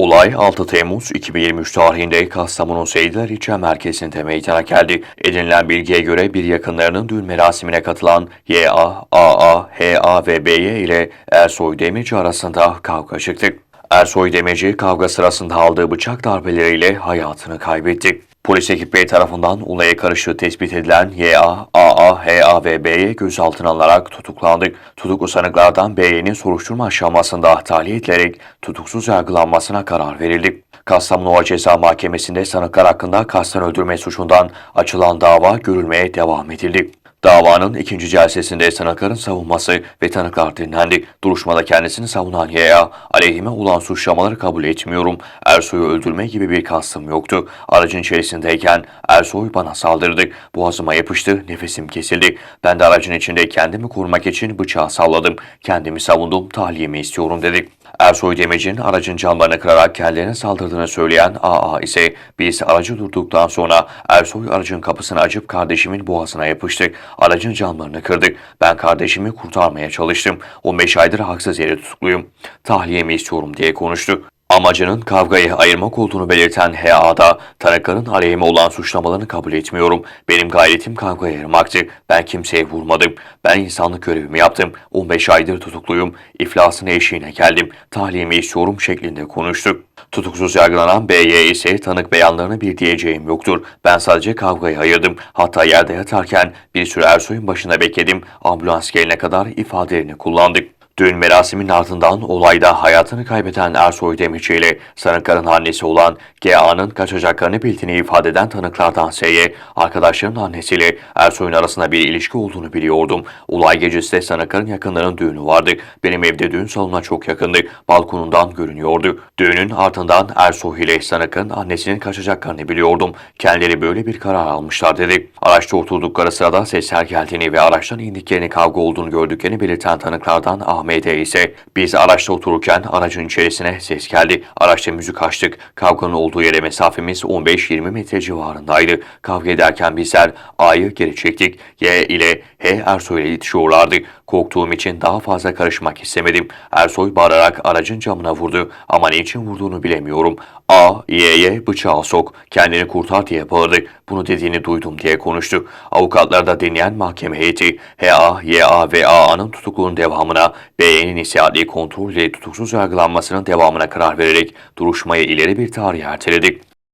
Olay 6 Temmuz 2023 tarihinde Kastamonu Seyitler İlçe Merkezi'nde meydana geldi. Edinilen bilgiye göre bir yakınlarının düğün merasimine katılan YA, AA, HA ve BY ile Ersoy Demirci arasında kavga çıktı. Ersoy Demirci kavga sırasında aldığı bıçak darbeleriyle hayatını kaybetti. Polis ekipleri tarafından olaya karıştığı tespit edilen YA, AA, HA ve BY gözaltına alınarak tutuklandı. Tutuklu sanıklardan BY'nin soruşturma aşamasında tahliye edilerek tutuksuz yargılanmasına karar verildi. Kastamonu Ağır Ceza Mahkemesi'nde sanıklar hakkında kasten öldürme suçundan açılan dava görülmeye devam edildi. Davanın ikinci celsesinde sanıkların savunması ve tanıklar dinlendi. Duruşmada kendisini savunan YA, aleyhime olan suçlamaları kabul etmiyorum. Ersoy'u öldürme gibi bir kastım yoktu. Aracın içerisindeyken Ersoy bana saldırdı. Boğazıma yapıştı, nefesim kesildi. Ben de aracın içinde kendimi korumak için bıçağı salladım. Kendimi savundum, tahliyemi istiyorum dedi. Ersoy Demirci'nin aracın camlarını kırarak kendilerine saldırdığını söyleyen AA ise biz aracı durduktan sonra Ersoy aracın kapısını açıp kardeşimin boğazına yapıştı. Aracın camlarını kırdık. Ben kardeşimi kurtarmaya çalıştım. 15 aydır haksız yere tutukluyum. Tahliyemi istiyorum diye konuştu. Amacının kavgayı ayırmak olduğunu belirten HA'da tanıkların aleyhime olan suçlamalarını kabul etmiyorum. Benim gayretim kavgayı ayırmaktı. Ben kimseye vurmadım. Ben insanlık görevimi yaptım. 15 aydır tutukluyum. İflasın eşiğine geldim. Tahliyemi istiyorum şeklinde konuştu. Tutuksuz yargılanan BY ise tanık beyanlarına bir diyeceğim yoktur. Ben sadece kavgayı ayırdım. Hatta yerde yatarken bir süre Ersoy'un başında bekledim. Ambulans gelene kadar ifadelerini kullandık. Düğün merasiminin ardından olayda hayatını kaybeden Ersoy Demirci ile sanıkların annesi olan GA'nın kaçacaklarını bildiğini ifade eden tanıklardan S'ye, arkadaşlarının annesiyle Ersoy'un arasında bir ilişki olduğunu biliyordum. Olay gecesi de sanıkların yakınlarının düğünü vardı. Benim evde düğün salonuna çok yakındı. Balkonundan görünüyordu. Düğünün ardından Ersoy ile sanıkın annesinin kaçacaklarını biliyordum. Kendileri böyle bir karar almışlar dedi. Araçta oturdukları sırada sesler geldiğini ve araçtan indiklerini kavga olduğunu gördüklerini belirten tanıklardan Ahmet E ise biz araçta otururken aracın içerisine ses geldi. Araçta müzik açtık. Kavganın olduğu yere mesafemiz 15-20 metre civarındaydı. Kavga ederken bizler A'yı geri çektik. Y ile H Ersoy ile itişiyorlardı. Korktuğum için daha fazla karışmak istemedim. Ersoy bağırarak aracın camına vurdu ama niçin vurduğunu bilemiyorum. A, Y'ye bıçağı sok, kendini kurtar diye bağırdı. Bunu dediğini duydum diye konuştu. Avukatlar da dinleyen mahkeme heyeti HA, YA ve AA'nın tutukluluğun devamına, B'nin ise adli kontrol ile tutuksuz yargılanmasının devamına karar vererek duruşmayı ileri bir tarihe erteledik.